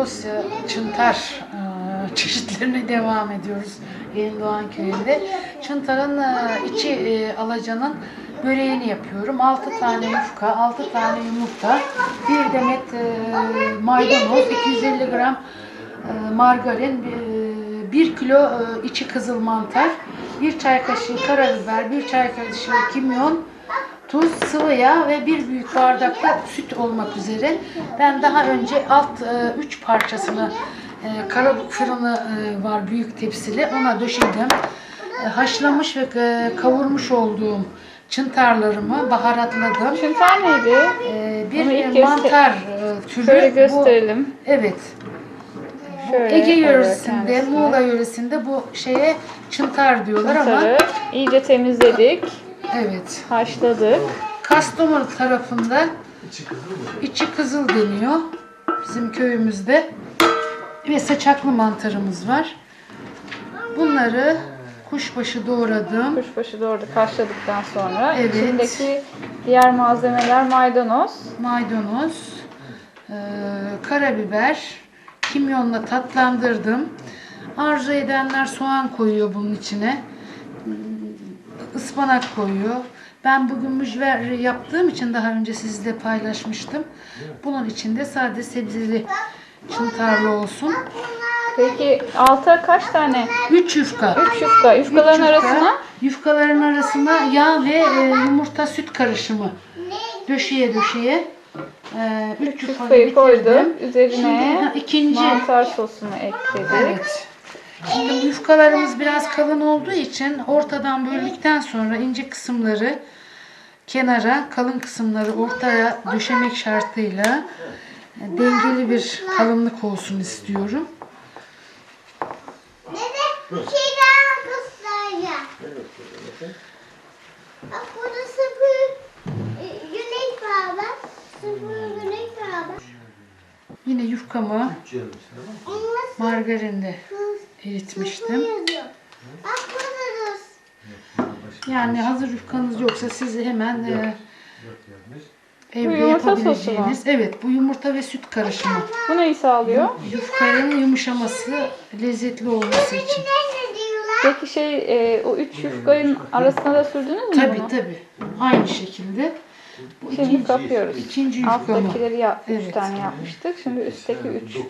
Nikosya çıntar e, çeşitlerine devam ediyoruz Yeni Doğan köyünde. Çıntarın e, içi e, alacanın böreğini yapıyorum. 6 tane yufka, 6 tane yumurta, bir demet maydanoz, 250 gram margarin, 1 kilo içi kızıl mantar, 1 çay kaşığı karabiber, 1 çay kaşığı kimyon, tuz, sıvı yağ ve bir büyük bardakta süt olmak üzere. Ben daha önce alt 3 parçasını e, karabuk fırını e, var büyük tepsili ona döşedim. E, haşlamış ve e, kavurmuş olduğum çıntarlarımı baharatladım. Çıntar neydi? E, Onu bir ilk e, göster- mantar e, türü. Şöyle Bu- gösterelim. evet. Şöyle Ege oluyor yöresinde, kendisi. Muğla yöresinde bu şeye çıntar diyorlar ama Çıntarı iyice temizledik, evet. haşladık. Kastamonu tarafında içi kızıl deniyor bizim köyümüzde ve saçaklı mantarımız var. Bunları kuşbaşı doğradım. Kuşbaşı doğradık, haşladıktan sonra. Evet. İçindeki diğer malzemeler maydanoz. Maydanoz, eee, karabiber, kimyonla tatlandırdım. Arzu edenler soğan koyuyor bunun içine. Ispanak koyuyor. Ben bugün mücver yaptığım için daha önce sizle paylaşmıştım. Bunun içinde sade sebzeli çıntarlı olsun. Peki alta kaç tane? 3 yufka. 3 yufka. Yufkaların Üç yufka, arasına Yufkaların arasına yağ ve e, yumurta süt karışımı döşeye döşeye e, üç yufkayı koydum. bitirdim. Şimdi, Üzerine ha, ikinci mantar sosunu ekledik. evet. Şimdi yufkalarımız biraz kalın olduğu için ortadan böldükten sonra ince kısımları kenara, kalın kısımları ortaya döşemek şartıyla dengeli bir kalınlık olsun istiyorum. Bak burada sıfır e, güneş var bak. Sıfır güneş var bak. Yine yufkamı margarinde eritmiştim. Yani hazır yufkanız yoksa siz hemen e, evde Bu yumurta sosu mu? yapabileceğiniz. Evet, bu yumurta ve süt karışımı. Bu neyi sağlıyor? Yufkanın yumuşaması, lezzetli olması için. ne diyorlar? Peki şey e, o üç yufkanın arasına da sürdünüz mü Tabi bunu? tabi. Aynı şekilde. Bu Şimdi ikinci, kapıyoruz. ikinci yufkamı. Alttakileri yap, üç Evet. tane yapmıştık. Şimdi üstteki üç. 9